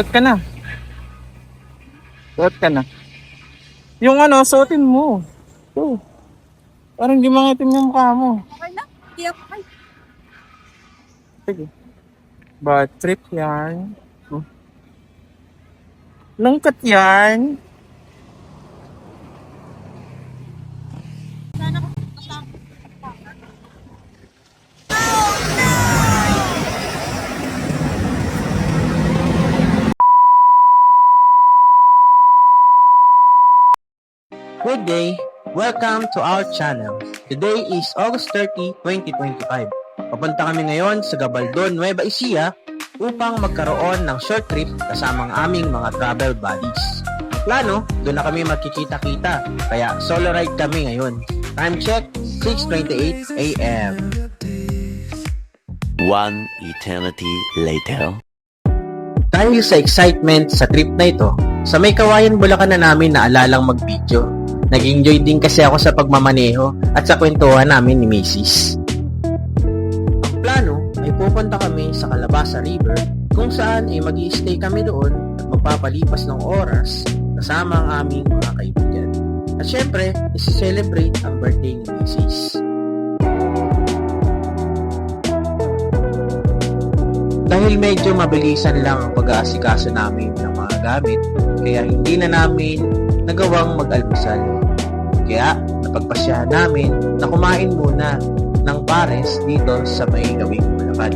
Suot ka na. Suot ka na. Yung ano, suotin mo. Ito. Parang di mangitim yung mukha mo. Okay na? Hindi ako ay. Sige. Bad trip yarn. Oh. Lungkot yarn. Welcome to our channel. Today is August 30, 2025. Papunta kami ngayon sa Gabaldon, Nueva Ecija upang magkaroon ng short trip kasama ang aming mga travel buddies. Plano, doon na kami magkikita-kita, kaya solo ride kami ngayon. Time check, 6.28 a.m. One eternity later. Dahil sa excitement sa trip na ito, sa may kawayan Bulacan na namin naalalang mag-video. Nag-enjoy din kasi ako sa pagmamaneho at sa kwentuhan namin ni Mrs. Ang plano ay pupunta kami sa Calabasa River kung saan ay mag stay kami doon at magpapalipas ng oras kasama ang aming mga kaibigan. At syempre, isi-celebrate ang birthday ni Mrs. Dahil medyo mabilisan lang ang pag-aasikaso namin ng mga gamit, kaya hindi na namin nagawang mag-almusal. Kaya napagpasyahan namin na kumain muna ng pares dito sa may gawing Bulacan.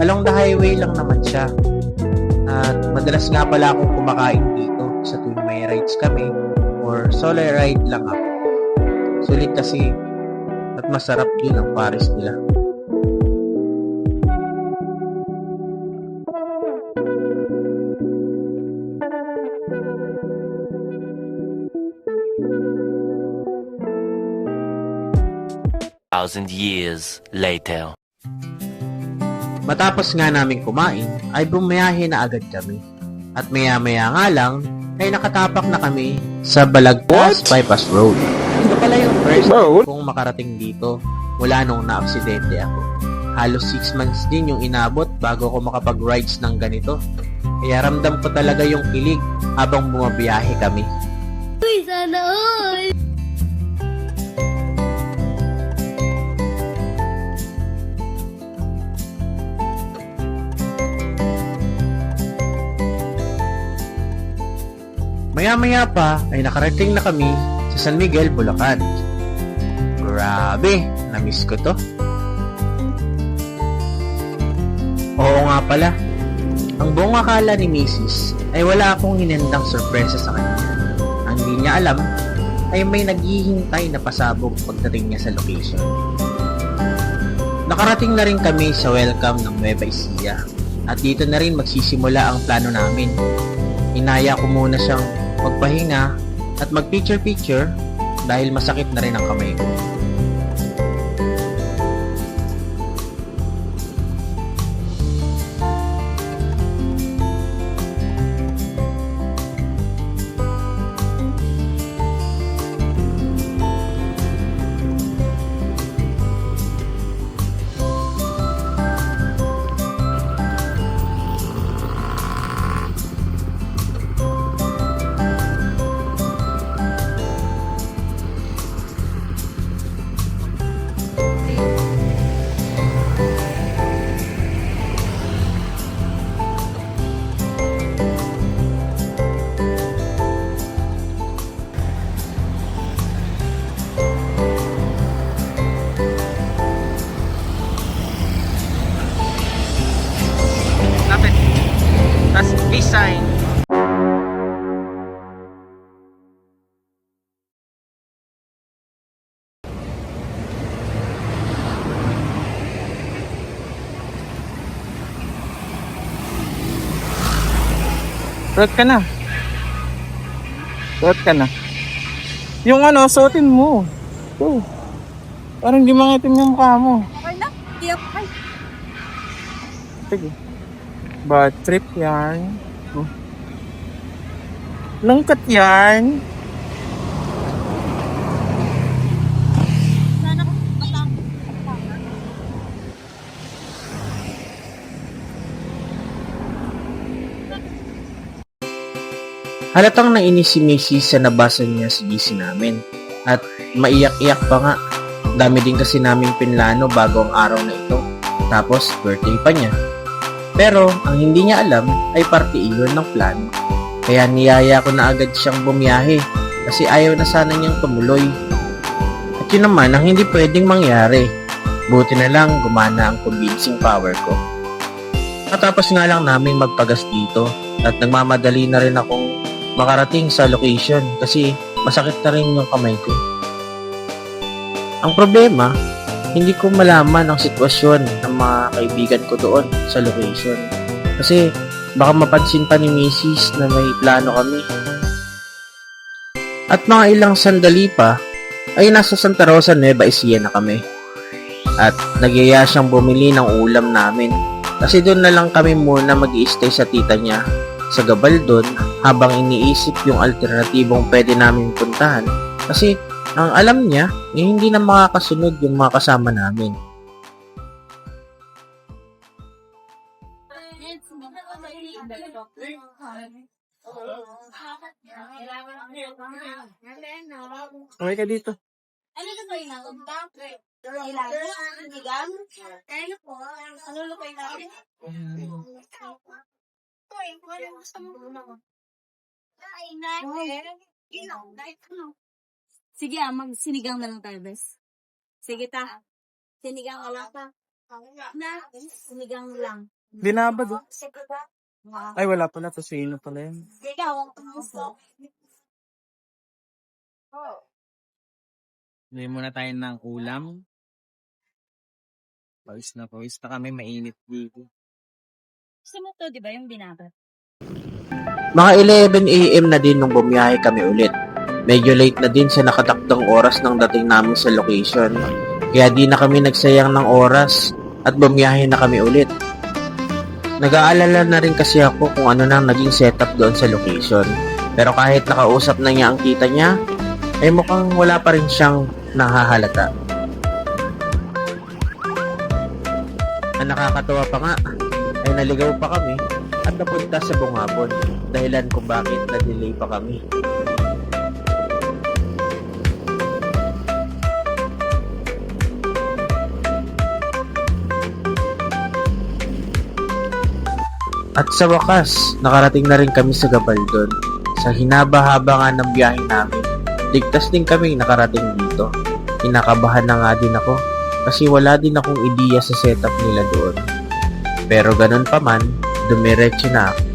Along the highway lang naman siya. At madalas nga pala akong kumakain dito sa tuwing may rides kami or solo ride lang ako. Sulit kasi at masarap din ang pares nila. Thousand years later. Matapos nga namin kumain, ay bumiyahe na agad kami. At maya-maya nga lang, ay nakatapak na kami sa Balagtas Bypass Road. Ito pala yung first Road? kong makarating dito mula nung na-aksidente ako. Halos 6 months din yung inabot bago ko makapag-rides ng ganito. Kaya ramdam ko talaga yung kilig habang bumabiyahe kami. Uy, sana all! Maya-maya pa ay nakarating na kami sa San Miguel, Bulacan. Grabe, na-miss ko to. Oo nga pala. Ang buong akala ni Mrs. ay wala akong hinendang sorpresa sa kanya. Ang di niya alam ay may naghihintay na pasabog pagdating niya sa location. Nakarating na rin kami sa welcome ng Nueva Ecija at dito na rin magsisimula ang plano namin inaya ko muna siyang magpahinga at mag-picture-picture dahil masakit na rin ang kamay ko. Suot ka na. Suot ka na. Yung ano, suotin mo. Ito. Parang di mangitim yung mukha mo. Okay na? Hindi ako ay. Sige. Bad trip yarn. Oh. Lungkot yarn. Halatang nainis si Mrs. sa nabasa niya sa GC namin. At maiyak-iyak pa nga. Dami din kasi naming pinlano bago ang araw na ito. Tapos, birthday pa niya. Pero, ang hindi niya alam ay party iyon ng plano. Kaya niyaya ko na agad siyang bumiyahe kasi ayaw na sana niyang tumuloy. At yun naman ang hindi pwedeng mangyari. Buti na lang gumana ang convincing power ko. Matapos nga lang namin magpagas dito at nagmamadali na rin akong makarating sa location kasi masakit na rin yung kamay ko. Ang problema, hindi ko malaman ang sitwasyon ng mga kaibigan ko doon sa location. Kasi baka mapansin pa ni Mrs. na may plano kami. At mga ilang sandali pa, ay nasa Santa Rosa Nueva Ecija na kami. At nagyaya siyang bumili ng ulam namin. Kasi doon na lang kami muna mag stay sa tita niya sa Gabaldon habang iniisip yung alternatibong pwede namin puntahan. Kasi ang alam niya, eh, hindi na makakasunod yung mga kasama namin. Uwi ka dito. Ano na ba yun? Ilan? Sigang? Ano po? Ano lupay natin? Uy, wala mo sa mga. Ay, natin. Sige ah, mag sinigang na lang tayo, bes. Sige ta. Sinigang wala pa. Na, sinigang lang. Binabad oh. Ba? Ay, wala pala. Tosino pala yan. Sige, awang kumusta. Bili muna tayo ng ulam. Pawis na pawis na kami. Mainit dito. Gusto mo to, di ba, yung binabat? Mga 11 a.m. na din nung bumiyahe kami ulit. Medyo late na din sa nakatakdang oras ng dating namin sa location. Kaya di na kami nagsayang ng oras at bumiyahe na kami ulit. Nag-aalala na rin kasi ako kung ano nang naging setup doon sa location. Pero kahit nakausap na niya ang tita niya, ay mukhang wala pa rin siyang nahahalata. Ang nakakatawa pa nga, ay naligaw pa kami at napunta sa Bungabon dahilan kung bakit na-delay pa kami. At sa wakas, nakarating na rin kami sa Gabaldon. Sa hinaba-haba nga ng biyahe namin, ligtas din kami nakarating dito. Kinakabahan na nga din ako kasi wala din akong ideya sa setup nila doon. Pero ganun pa man, dumiretso na ako.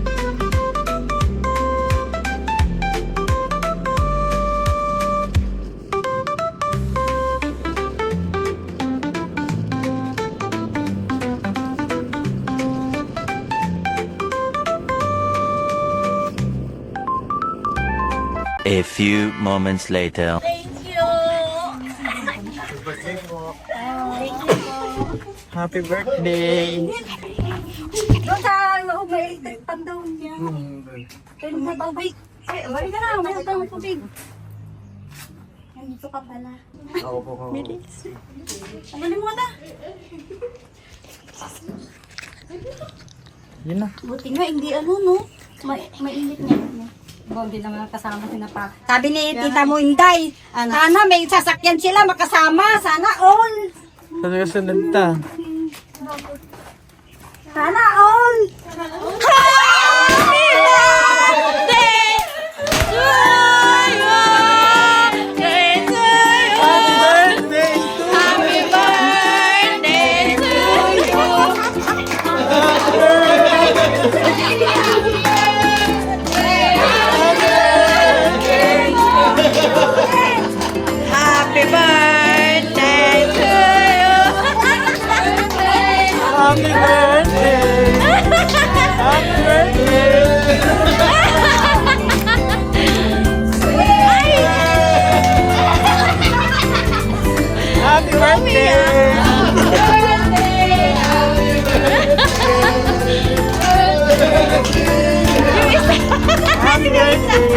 A few moments later. Thank you! Happy birthday! Doon sa may pan daw niya. Kaya mo tubig. Ay, balik ka na. May utang ng tubig. Nandito ka pala. Ako po ko. Tanggalin mo na. Yun na. Buti nga, hindi ano, no? May, mainit niya. Hindi naman kasama sila pa. Sabi ni Tita mo, Inday, sana may sasakyan sila makasama. Sana all. Sa susunod ta. Sana all.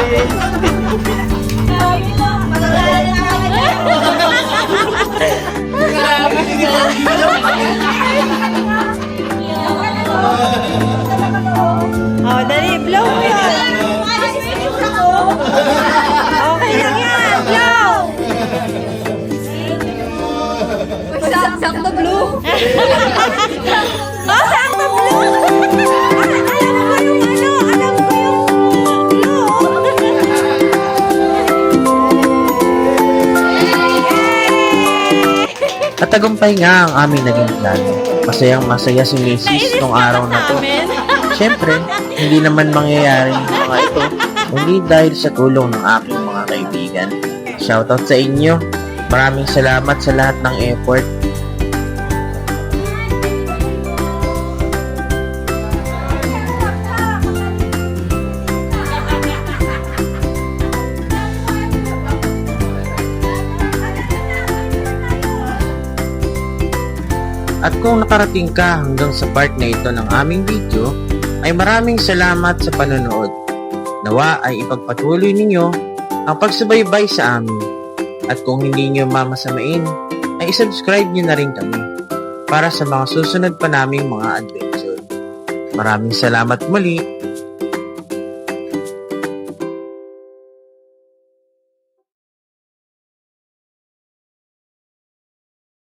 Oh, dali, blow mo yun. Okay lang yan, blow. Sakto blue. At tagumpay nga ang aming naging plano. Masayang masaya si Mrs. nung araw na to. Siyempre, hindi naman mangyayari mga ito kundi dahil sa tulong ng aking mga kaibigan. Shoutout sa inyo. Maraming salamat sa lahat ng effort. Kung nakarating ka hanggang sa part na ito ng aming video, ay maraming salamat sa panonood. Nawa ay ipagpatuloy ninyo ang pagsubaybay sa amin. At kung hindi nyo mamasamain, ay isubscribe nyo na rin kami para sa mga susunod pa naming mga adventure. Maraming salamat muli